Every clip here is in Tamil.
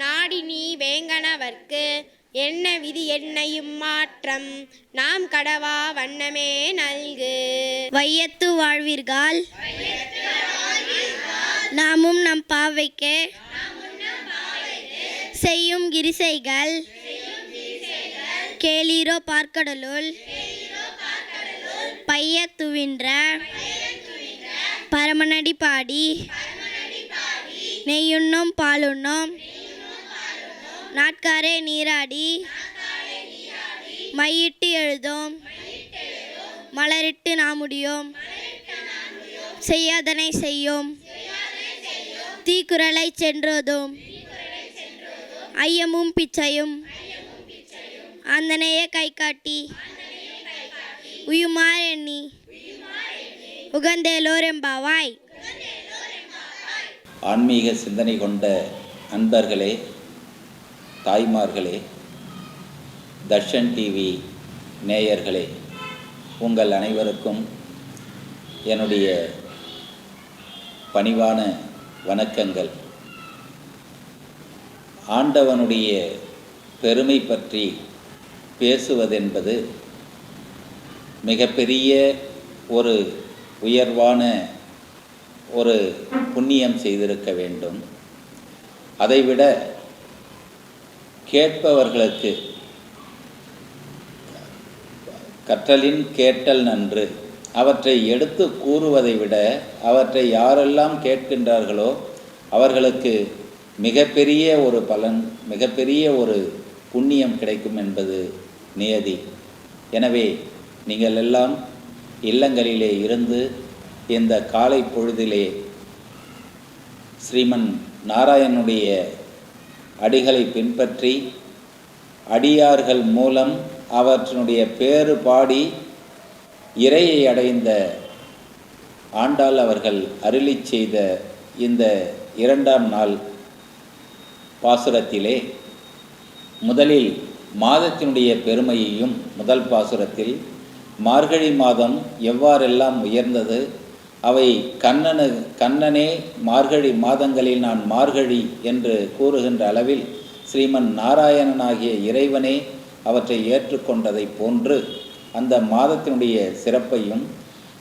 நாடி நீ வேங்கனவர்க்கு என்ன விதி என்னையும் மாற்றம்? நாம் கடவா வண்ணமே நல்கு. வையத்து வாழ்வீர்கள் நாமும் நம் பாவைக்கு செய்யும் கிரிசைகள். கேளீரோ பார்க்கடலுள். பையத்துவின்ற பரமநடி பாடி. நெய்யுண்ணும் பாலுண்ணும். நாட்காரே நீராடி மையிட்டு எழுதோம். மலரிட்டு நாமுடியோம் செய்யாதனை செய்யும். தீக்குரலை சென்றோதோம். ஐயமும் பிச்சையும். அந்தனையே கை காட்டி உயுமார் எண்ணி. உகந்தேலோரெம்பாவாய் ஆன்மீக சிந்தனை கொண்ட அன்பர்களே தாய்மார்களே தர்ஷன் டிவி நேயர்களே உங்கள் அனைவருக்கும் என்னுடைய பணிவான வணக்கங்கள். ஆண்டவனுடைய பெருமை பற்றி பேசுவதென்பது மிகப்பெரிய ஒரு உயர்வான ஒரு புண்ணியம் செய்திருக்க வேண்டும். அதைவிட கேட்பவர்களுக்கு. கற்றலின் கேட்டல் நன்று. அவற்றை எடுத்து கூறுவதை விட அவற்றை யாரெல்லாம் கேட்கின்றார்களோ அவர்களுக்கு மிகப்பெரிய ஒரு பலன் மிகப்பெரிய ஒரு புண்ணியம் கிடைக்கும் என்பது நியதி. எனவே நீங்கள் எல்லாம் இல்லங்களிலே இருந்து இந்த காலை பொழுதிலே ஸ்ரீமன் நாராயணனுடைய அடிகளை பின்பற்றி அடியார்கள் மூலம் அவற்றினுடைய பேறு பாடி இறையை அடைந்த ஆண்டாள் அவர்கள் அருளிச் செய்த இந்த இரண்டாம் நாள் பாசுரத்திலே முதலில் மாதத்தினுடைய பெருமையையும் முதல் பாசுரத்தில் மார்கழி மாதம் எவ்வாறெல்லாம் உயர்ந்தது அவை கண்ணனு கண்ணனே மார்கழி மாதங்களில் நான் மார்கழி என்று கூறுகின்ற அளவில் ஸ்ரீமன் நாராயணனாகிய இறைவனே அவற்றை ஏற்றுக்கொண்டதைப் போன்று அந்த மாதத்தினுடைய சிறப்பையும்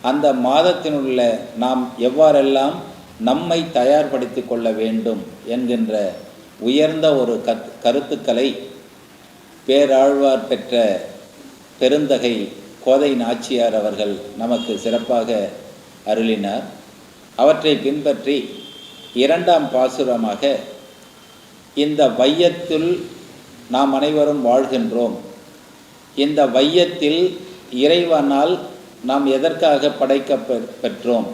அந்த மாதத்தினுள்ள நாம் எவ்வாறெல்லாம் நம்மை தயார்படுத்தி கொள்ள வேண்டும் என்கின்ற உயர்ந்த ஒரு கத் கருத்துக்களை பேராழ்வார் பெற்ற பெருந்தகை கோதை நாச்சியார் அவர்கள் நமக்கு சிறப்பாக அருளினார். அவற்றை பின்பற்றி இரண்டாம் பாசுரமாக இந்த வையத்தில் நாம் அனைவரும் வாழ்கின்றோம். இந்த வையத்தில் இறைவனால் நாம் எதற்காக படைக்க பெற்றோம்?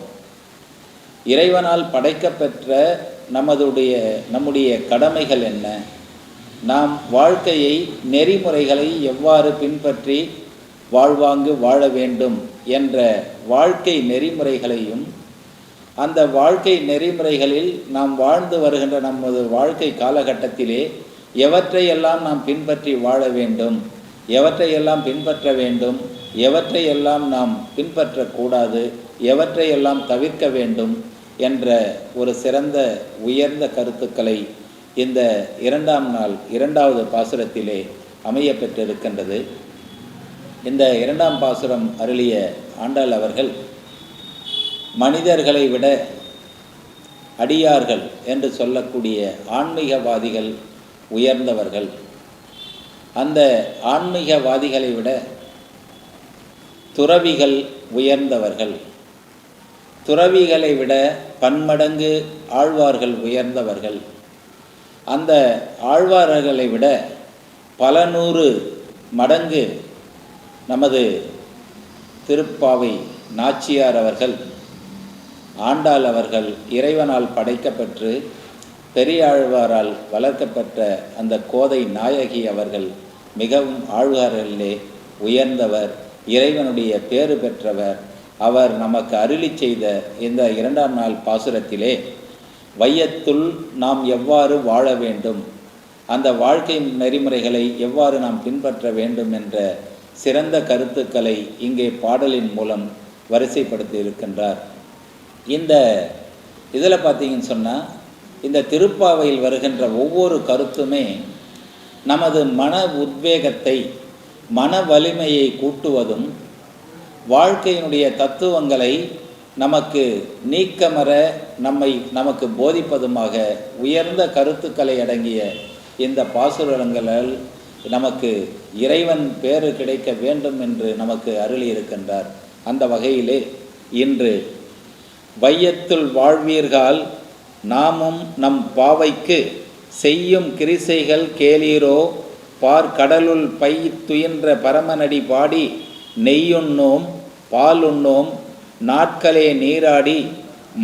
இறைவனால் படைக்கப்பெற்ற நமதுடைய நம்முடைய கடமைகள் என்ன? நாம் வாழ்க்கையை நெறிமுறைகளை எவ்வாறு பின்பற்றி வாழ்வாங்கு வாழ வேண்டும்? என்ற வாழ்க்கை நெறிமுறைகளையும் அந்த வாழ்க்கை நெறிமுறைகளில் நாம் வாழ்ந்து வருகின்ற நமது வாழ்க்கை காலகட்டத்திலே எவற்றையெல்லாம் நாம் பின்பற்றி வாழ வேண்டும் எவற்றையெல்லாம் பின்பற்ற வேண்டும் எவற்றையெல்லாம் நாம் பின்பற்றக்கூடாது எவற்றையெல்லாம் தவிர்க்க வேண்டும் என்ற ஒரு சிறந்த உயர்ந்த கருத்துக்களை இந்த இரண்டாம் நாள் இரண்டாவது பாசுரத்திலே அமைய பெற்றிருக்கின்றது. இந்த இரண்டாம் பாசுரம் அருளிய ஆண்டாள் அவர்கள் மனிதர்களை விட அடியார்கள் என்று சொல்லக்கூடிய ஆன்மீகவாதிகள் உயர்ந்தவர்கள். அந்த ஆன்மீகவாதிகளை விட துறவிகள் உயர்ந்தவர்கள். துறவிகளை விட பன்மடங்கு ஆழ்வார்கள் உயர்ந்தவர்கள். அந்த ஆழ்வார்களை விட பல நூறு மடங்கு நமது திருப்பாவை நாச்சியார் அவர்கள் ஆண்டாள் அவர்கள் இறைவனால் படைக்கப்பெற்று பெரியாழ்வாரால் வளர்க்கப்பட்ட அந்த கோதை நாயகி அவர்கள் மிகவும் ஆழ்வார்களிலே உயர்ந்தவர் இறைவனுடைய பேறு பெற்றவர். அவர் நமக்கு அருளி செய்த இந்த இரண்டாம் நாள் பாசுரத்திலே வையத்துள் நாம் எவ்வாறு வாழ வேண்டும்? அந்த வாழ்க்கை நெறிமுறைகளை எவ்வாறு நாம் பின்பற்ற வேண்டும்? என்ற சிறந்த கருத்துக்களை இங்கே பாடலின் மூலம் வரிசைப்படுத்தி இருக்கின்றார் இந்த இதில் பார்த்தீங்கன்னு சொன்னால் இந்த திருப்பாவையில் வருகின்ற ஒவ்வொரு கருத்துமே நமது மன உத்வேகத்தை மன வலிமையை கூட்டுவதும் வாழ்க்கையினுடைய தத்துவங்களை நமக்கு நீக்கமர நம்மை நமக்கு போதிப்பதுமாக உயர்ந்த கருத்துக்களை அடங்கிய இந்த பாசுரங்களால் நமக்கு இறைவன் பேறு கிடைக்க வேண்டும் என்று நமக்கு அருளி இருக்கின்றார் அந்த வகையிலே இன்று வையத்துள் வாழ்வீர்கள் நாமும் நம் பாவைக்கு செய்யும் கிரிசைகள் கேளீரோ? பார் கடலுள் பை துயின்ற பரமனடி பாடி நெய்யுண்ணோம் பாலுண்ணோம் நாட்களே நீராடி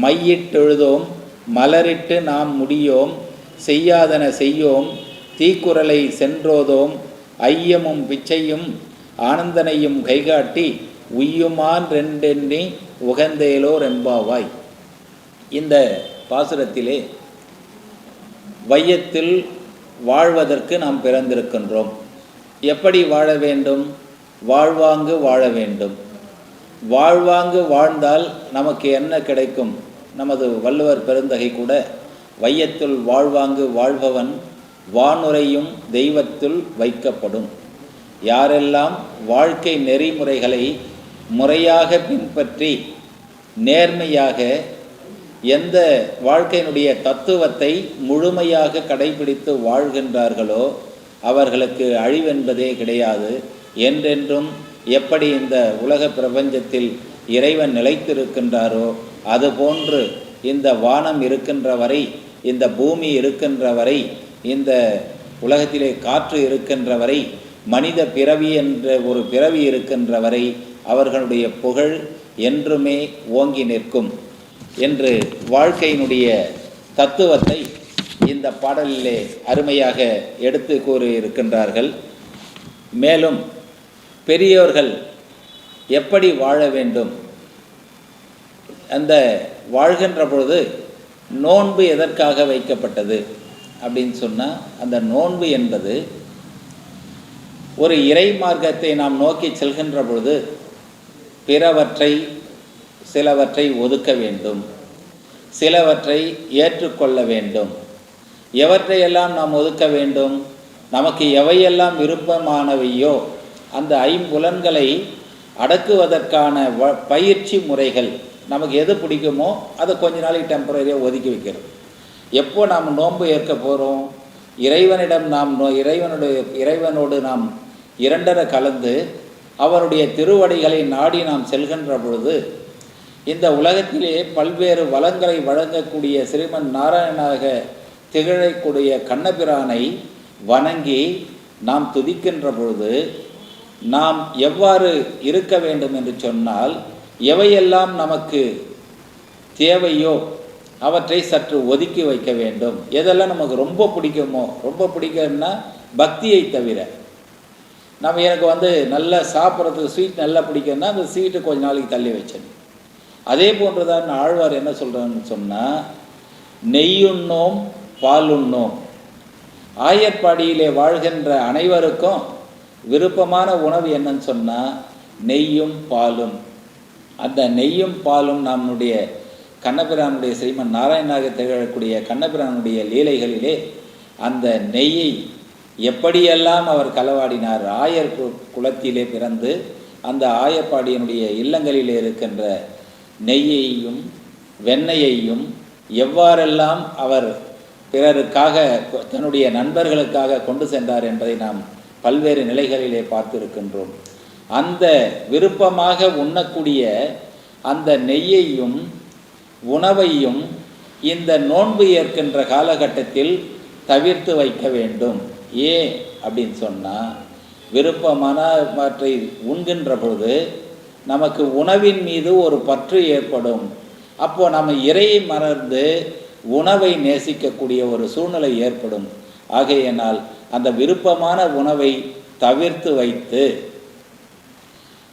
மையிட்டெழுதோம் மலரிட்டு நாம் முடியோம் செய்யாதன செய்யோம் தீக்குரலை சென்றோதோம் ஐயமும் பிச்சையும் ஆனந்தனையும் கைகாட்டி உய்யுமான் ரெண்டெண்ணி உகந்தேலோ ரெம்பாவாய் இந்த பாசுரத்திலே வையத்தில் வாழ்வதற்கு நாம் பிறந்திருக்கின்றோம். எப்படி வாழ வேண்டும்? வாழ்வாங்கு வாழ வேண்டும். வாழ்வாங்கு வாழ்ந்தால் நமக்கு என்ன கிடைக்கும்? நமது வள்ளுவர் பெருந்தகை கூட வையத்துள் வாழ்வாங்கு வாழ்பவன் வானுரையும் தெய்வத்துள் வைக்கப்படும். யாரெல்லாம் வாழ்க்கை நெறிமுறைகளை முறையாக பின்பற்றி நேர்மையாக எந்த வாழ்க்கையினுடைய தத்துவத்தை முழுமையாக கடைபிடித்து வாழ்கின்றார்களோ அவர்களுக்கு அழிவென்பதே கிடையாது. என்றென்றும் எப்படி இந்த உலக பிரபஞ்சத்தில் இறைவன் நிலைத்திருக்கின்றாரோ அதுபோன்று இந்த வானம் இருக்கின்ற வரை இந்த பூமி இருக்கின்ற வரை இந்த உலகத்திலே காற்று இருக்கின்ற வரை மனித பிறவி என்ற ஒரு பிறவி இருக்கின்ற வரை அவர்களுடைய புகழ் என்றுமே ஓங்கி நிற்கும் என்று வாழ்க்கையினுடைய தத்துவத்தை இந்த பாடலிலே அருமையாக எடுத்து கூறியிருக்கின்றார்கள். மேலும் பெரியோர்கள் எப்படி வாழ வேண்டும்? அந்த வாழ்கின்ற பொழுது நோன்பு எதற்காக வைக்கப்பட்டது? அப்படின்னு சொன்னால் அந்த நோன்பு என்பது ஒரு இறை மார்க்கத்தை நாம் நோக்கி செல்கின்ற பொழுது பிறவற்றை சிலவற்றை ஒதுக்க வேண்டும். சிலவற்றை ஏற்றுக்கொள்ள வேண்டும். எவற்றையெல்லாம் நாம் ஒதுக்க வேண்டும்? நமக்கு எவையெல்லாம் விருப்பமானவையோ அந்த ஐம்புலன்களை அடக்குவதற்கான வ பயிற்சி முறைகள் நமக்கு எது பிடிக்குமோ அதை கொஞ்ச நாளைக்கு டெம்பரரியாக ஒதுக்கி வைக்கிறது எப்போ நாம் நோன்பு ஏற்க போகிறோம் இறைவனிடம் நாம் நோ இறைவனுடைய இறைவனோடு நாம் இரண்டர கலந்து அவருடைய திருவடிகளை நாடி நாம் செல்கின்ற பொழுது இந்த உலகத்திலே பல்வேறு வளங்களை வழங்கக்கூடிய ஸ்ரீமன் நாராயணனாக திகழக்கூடிய கண்ணபிரானை வணங்கி நாம் துதிக்கின்ற பொழுது நாம் எவ்வாறு இருக்க வேண்டும் என்று சொன்னால் எவையெல்லாம் நமக்கு தேவையோ அவற்றை சற்று ஒதுக்கி வைக்க வேண்டும். எதெல்லாம் நமக்கு ரொம்ப பிடிக்குமோ ரொம்ப பிடிக்கும்னா பக்தியை தவிர. நம்ம எனக்கு வந்து நல்லா சாப்பிட்றதுக்கு ஸ்வீட் நல்லா பிடிக்கும்னா அந்த ஸ்வீட்டை கொஞ்ச நாளைக்கு தள்ளி வச்சேன் அதே போன்று தான் ஆழ்வார் என்ன சொல்கிறான்னு சொன்னால் நெய்யுண்ணோம் பாலுண்ணோம். ஆயர்பாடியிலே வாழ்கின்ற அனைவருக்கும் விருப்பமான உணவு என்னன்னு சொன்னால் நெய்யும் பாலும். அந்த நெய்யும் பாலும் நம்முடைய கண்ணபிரானுடைய ஸ்ரீமன் நாராயணாக திகழக்கூடிய கண்ணபிரானுடைய லீலைகளிலே அந்த நெய்யை எப்படியெல்லாம் அவர் களவாடினார் ஆயர் கு- குலத்திலே பிறந்து அந்த ஆயப்பாடியனுடைய இல்லங்களிலே இருக்கின்ற நெய்யையும் வெண்ணையையும் எவ்வாறெல்லாம் அவர் பிறருக்காக தன்னுடைய நண்பர்களுக்காக கொண்டு சென்றார் என்பதை நாம் பல்வேறு நிலைகளிலே பார்த்திருக்கின்றோம். அந்த விருப்பமாக உண்ணக்கூடிய அந்த நெய்யையும் உணவையும் இந்த நோன்பு ஏற்கின்ற காலகட்டத்தில் தவிர்த்து வைக்க வேண்டும். ஏன் அப்படின்னு சொன்னால் விருப்பமானவற்றை உண்கின்ற பொழுது நமக்கு உணவின் மீது ஒரு பற்று ஏற்படும். அப்போது நம்ம இறையை மறந்து உணவை நேசிக்கக்கூடிய ஒரு சூழ்நிலை ஏற்படும். ஆகையினால் அந்த விருப்பமான உணவை தவிர்த்து வைத்து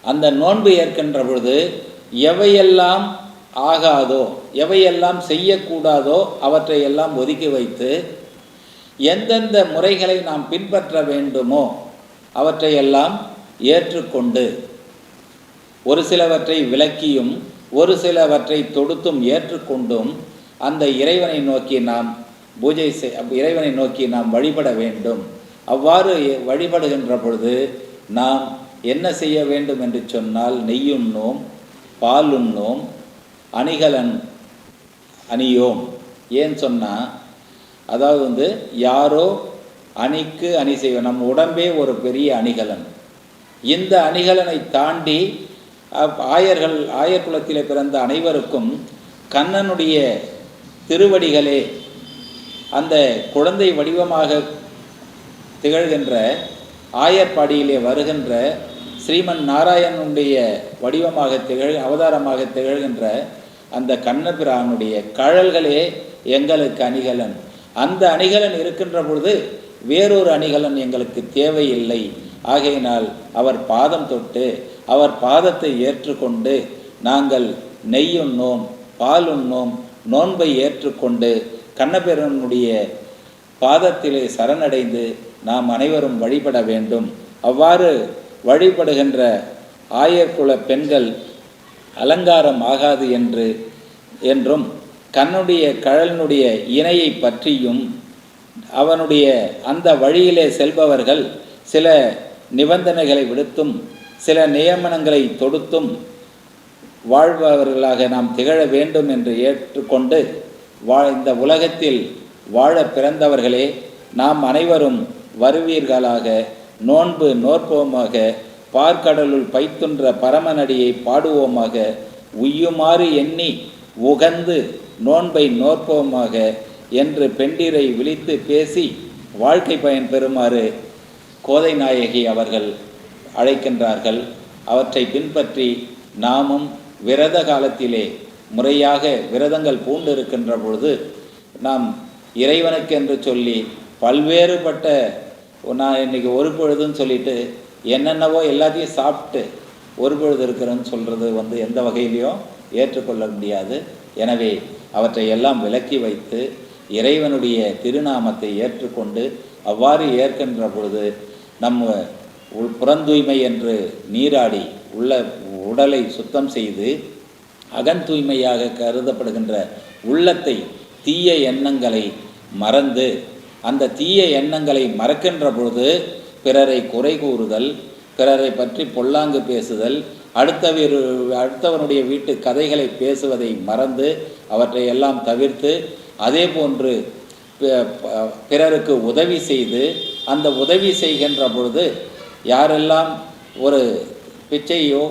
அந்த நோன்பு ஏற்கின்ற பொழுது எவையெல்லாம் ஆகாதோ எவையெல்லாம் செய்யக்கூடாதோ அவற்றை எல்லாம் ஒதுக்கி வைத்து எந்தெந்த முறைகளை நாம் பின்பற்ற வேண்டுமோ அவற்றையெல்லாம் ஏற்றுக்கொண்டு ஒரு சிலவற்றை விளக்கியும் ஒரு சிலவற்றை தொடுத்தும் ஏற்றுக்கொண்டும் அந்த இறைவனை நோக்கி நாம் பூஜை செய் இறைவனை நோக்கி நாம் வழிபட வேண்டும். அவ்வாறு வழிபடுகின்ற பொழுது நாம் என்ன செய்ய வேண்டும் என்று சொன்னால் நெய்யுண்ணோம் பாலுண்ணோம் அணிகலன் அணியோம். ஏன் சொன்னால் அதாவது வந்து யாரோ அணிக்கு அணி செய்வோம் நம் உடம்பே ஒரு பெரிய அணிகலன். இந்த அணிகலனை தாண்டி ஆயர்கள் ஆயர் குலத்திலே பிறந்த அனைவருக்கும் கண்ணனுடைய திருவடிகளே அந்த குழந்தை வடிவமாக திகழ்கின்ற ஆயர்பாடியிலே வருகின்ற ஸ்ரீமன் நாராயணனுடைய வடிவமாக திகழ் அவதாரமாக திகழ்கின்ற அந்த கண்ணபிரானுடைய கழல்களே எங்களுக்கு அணிகலன். அந்த அணிகலன் இருக்கின்ற பொழுது வேறொரு அணிகலன் எங்களுக்கு தேவையில்லை. ஆகையினால் அவர் பாதம் தொட்டு அவர் பாதத்தை ஏற்றுக்கொண்டு நாங்கள் நெய்யுண்ணோம் பாலுண்ணோம் நோன்பை ஏற்றுக்கொண்டு கண்ணபிரனுடைய பாதத்திலே சரணடைந்து நாம் அனைவரும் வழிபட வேண்டும். அவ்வாறு வழிபடுகின்ற ஆயர்குல பெண்கள் அலங்காரம் ஆகாது என்று என்றும் கண்ணுடைய கழலினுடைய இணையை பற்றியும் அவனுடைய அந்த வழியிலே செல்பவர்கள் சில நிபந்தனைகளை விடுத்தும் சில நியமனங்களை தொடுத்தும் வாழ்பவர்களாக நாம் திகழ வேண்டும் என்று ஏற்றுக்கொண்டு வா இந்த உலகத்தில் வாழ பிறந்தவர்களே நாம் அனைவரும் வருவீர்களாக நோன்பு நோற்போமாக பார்க்கடலுள் பைத்துன்ற பரமநடியை பாடுவோமாக உய்யுமாறு எண்ணி உகந்து நோன்பை நோற்போமாக என்று பெண்டிரை விழித்து பேசி வாழ்க்கை பயன் பெறுமாறு கோதை நாயகி அவர்கள் அழைக்கின்றார்கள். அவற்றை பின்பற்றி நாமும் விரத காலத்திலே முறையாக விரதங்கள் பூண்டிருக்கின்ற பொழுது நாம் இறைவனுக்கு என்று சொல்லி பல்வேறுபட்ட நான் இன்னைக்கு ஒரு பொழுதுன்னு சொல்லிட்டு என்னென்னவோ எல்லாத்தையும் சாப்பிட்டு ஒரு பொழுது இருக்கிறேன்னு சொல்கிறது வந்து எந்த வகையிலையும் ஏற்றுக்கொள்ள முடியாது. எனவே அவற்றை எல்லாம் விலக்கி வைத்து இறைவனுடைய திருநாமத்தை ஏற்றுக்கொண்டு அவ்வாறு ஏற்கின்ற பொழுது நம்ம உள் புறந்தூய்மை என்று நீராடி உள்ள உடலை சுத்தம் செய்து அகந்தூய்மையாக கருதப்படுகின்ற உள்ளத்தை தீய எண்ணங்களை மறந்து அந்த தீய எண்ணங்களை மறக்கின்ற பொழுது பிறரை குறை கூறுதல் பிறரை பற்றி பொல்லாங்கு பேசுதல் அடுத்தவர் அடுத்தவனுடைய வீட்டு கதைகளை பேசுவதை மறந்து அவற்றை எல்லாம் தவிர்த்து அதே போன்று பிறருக்கு உதவி செய்து அந்த உதவி செய்கின்ற பொழுது யாரெல்லாம் ஒரு பிச்சையோ